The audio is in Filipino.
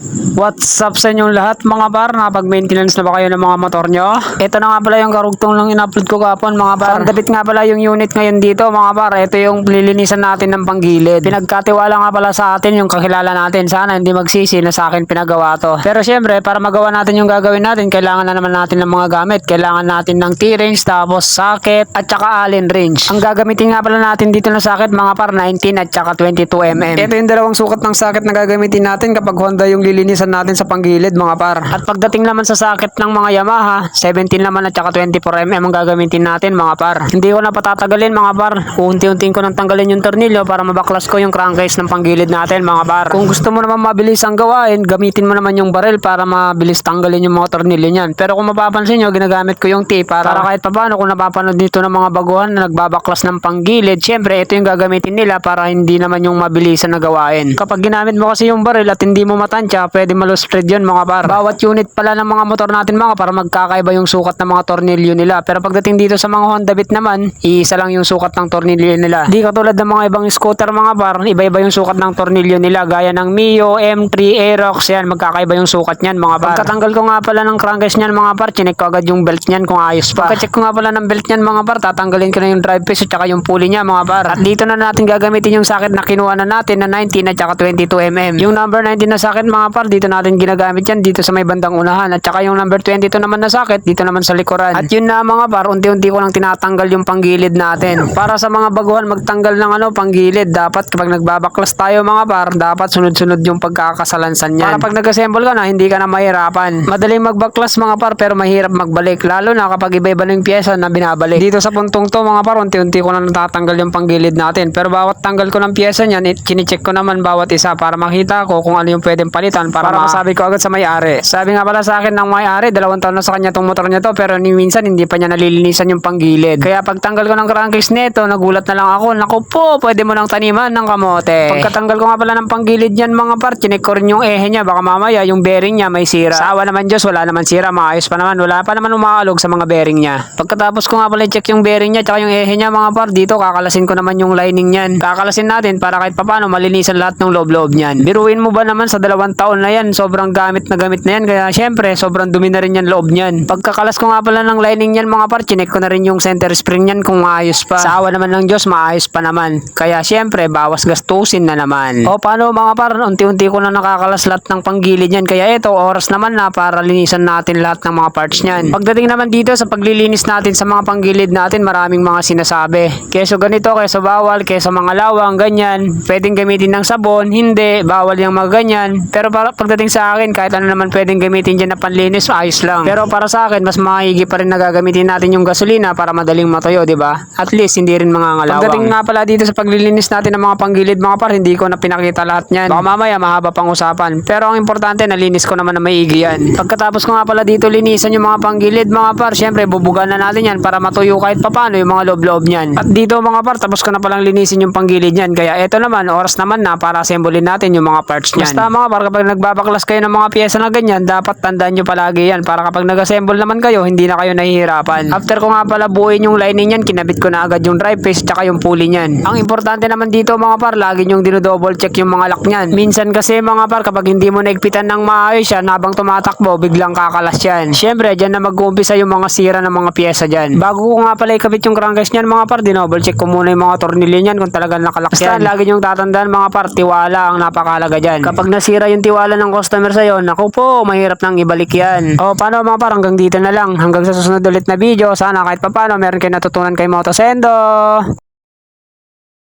What's up sa inyong lahat mga par? Nakapag-maintenance na ba kayo ng mga motor nyo? Ito na nga pala yung karugtong lang in-upload ko kapon mga par. Pandabit nga pala yung unit ngayon dito mga par. Ito yung lilinisan natin ng panggilid. Pinagkatiwala nga pala sa atin yung kakilala natin. Sana hindi magsisi na sa akin pinagawa to. Pero syempre para magawa natin yung gagawin natin, kailangan na naman natin ng mga gamit. Kailangan natin ng T-range, tapos socket, at saka Allen wrench. Ang gagamitin nga pala natin dito na socket mga par 19 at saka 22 mm. Ito yung dalawang sukat ng socket na gagamitin natin kapag Honda yung lilinisan natin sa panggilid mga par. At pagdating naman sa socket ng mga Yamaha, 17 naman at saka 24 mm ang gagamitin natin mga par. Hindi ko na patatagalin mga par. Unti-unting ko nang tanggalin yung tornilyo para mabaklas ko yung crankcase ng panggilid natin mga par. Kung gusto mo naman mabilis ang gawain, gamitin mo naman yung baril para mabilis tanggalin yung mga tornilyo niyan. Pero kung mapapansin nyo, ginagamit ko yung T para, para kahit papano kung napapanood dito ng mga baguhan na nagbabaklas ng panggilid, syempre ito yung gagamitin nila para hindi naman yung mabilisan na gawain. Kapag ginamit mo kasi yung baril at hindi mo matansya, pwede malustred yun mga par. Bawat unit pala ng mga motor natin mga para magkakaiba yung sukat ng mga tornilyo nila. Pero pagdating dito sa mga Honda Beat naman, isa lang yung sukat ng tornilyo nila. Di katulad ng mga ibang scooter mga par, iba-iba yung sukat ng tornilyo nila. Gaya ng Mio, M3, Aerox, yan, magkakaiba yung sukat niyan mga par. Pagkatanggal ko nga pala ng crankcase niyan mga par, chinek ko agad yung belt niyan kung ayos pa. Pagka-check ko nga pala ng belt niyan mga par, tatanggalin ko na yung drive piece at saka yung pulley niya mga par. At dito na natin gagamitin yung socket na kinuha na natin na 19 at saka 22 mm. Yung number 19 na socket mga par, dito natin ginagamit yan dito sa may bandang unahan. At saka yung number 22 naman na socket, dito naman sa likuran. At yun na mga par, unti-unti ko lang tinatanggal yung panggilid natin. Para sa mga baguhan magtanggal ng ano, panggilid, dapat kapag nagbabaklas tayo mga par, dapat sunod-sunod yung pagkakasalansan yan. Para pag nag-assemble ka na, hindi ka na mahirapan. Madaling magbaklas mga par, pero mahirap magbalik. Lalo na kapag iba-iba na yung pyesa na binabalik. Dito sa puntong to mga par, unti-unti ko na natatanggal yung panggilid natin. Pero bawat tanggal ko ng pyesa niyan, kinicheck ko naman bawat isa para makita ko kung ano yung pwedeng palitan para, masabi ko agad sa may-ari. Sabi nga pala sa akin ng may-ari, dalawang taon na sa kanya tong motor niya to pero ni minsan hindi pa niya nalilinisan yung panggilid. Kaya pagtanggal ko ng crankcase nito, nagulat na lang ako. Naku po, pwede mo nang taniman ng kamote. Pagkatanggal ko nga pala ng panggilid niyan mga par, chinek ko rin yung ehe niya. Baka mamaya yung bearing niya may sira. Sa awa naman Diyos, wala naman sira. Maayos pa naman. Wala pa naman umaalog sa mga bearing niya. Pagkatapos ko nga pala check yung bearing niya tsaka yung ehe niya mga par, dito kakalasin ko naman yung lining niyan. Kakalasin natin para kahit papano malinisan lahat ng loob-loob niyan. Biruin mo ba naman sa dalawang taon na yan, sobrang gamit na gamit na yan. Kaya syempre, sobrang dumi na rin yan loob niyan. Pagkakalas ko nga pala ng lining niyan mga par, chinek ko na rin yung center spring niyan kung maayos pa. Sa awa naman ng Diyos, maayos pa naman. Kaya syempre, bawas gastusin na naman. O paano mga par, unti-unti ko na nakakalas lahat ng panggilid niyan. Kaya ito, oras naman na para linisan natin lahat ng mga parts niyan. Pagdating naman dito sa paglilinis natin sa mga panggilid natin, maraming mga sinasabi. Keso ganito, keso bawal, keso mga lawang, ganyan. Pwedeng gamitin ng sabon, hindi, bawal yung mga ganyan. Pero para, pagdating sa akin, kahit ano naman pwedeng gamitin dyan na panlinis, ayos lang. Pero para sa akin, mas maigi pa rin na gagamitin natin yung gasolina para madaling matuyo, di ba? At least, hindi rin mga ngalawang. Pagdating nga pala dito sa paglilinis natin ng mga panggilid, mga par, hindi ko na pinakita lahat niyan. Baka mamaya, mahaba pang usapan. Pero ang importante, nalinis ko naman na maigi yan. Pagkatapos ko nga pala dito linisan yung mga panggilid, mga par, syempre, bubugan na natin yan para matuyo kahit papano yung mga loob-loob niyan. At dito mga par, tapos ko na palang linisin yung panggilid niyan. Kaya eto naman, oras naman na para assemblein natin yung mga parts niyan. Basta mga par, kapag nagbabaklas kayo ng mga pyesa na ganyan, dapat tandaan nyo palagi yan para kapag nag-assemble naman kayo, hindi na kayo nahihirapan. After ko nga pala buuin yung lining niyan, kinabit ko na agad yung drive face tsaka yung pulley niyan. Ang importante naman dito mga par, lagi nyong dinodouble check yung mga lock niyan. Minsan kasi mga par, kapag hindi mo naigpitan ng maayos yan, habang tumatakbo, biglang kakalas yan. Siyempre, dyan na mag-uumpisa yung mga sira ng mga pyesa dyan. Bago ko nga pala ikabit yung crankcase niyan mga par, dinouble check ko muna yung mga tornilyo niyan kung talagang nakalak yan. Lagi nyong tatandaan mga par, tiwala ang napakalaga dyan. Kapag nasira yung tiwala ng customer sa'yo, naku po, mahirap nang ibalik yan. O paano mga par, hanggang dito na lang. Hanggang sa susunod ulit na video, sana kahit papano meron kayo natutunan kay Motosendo.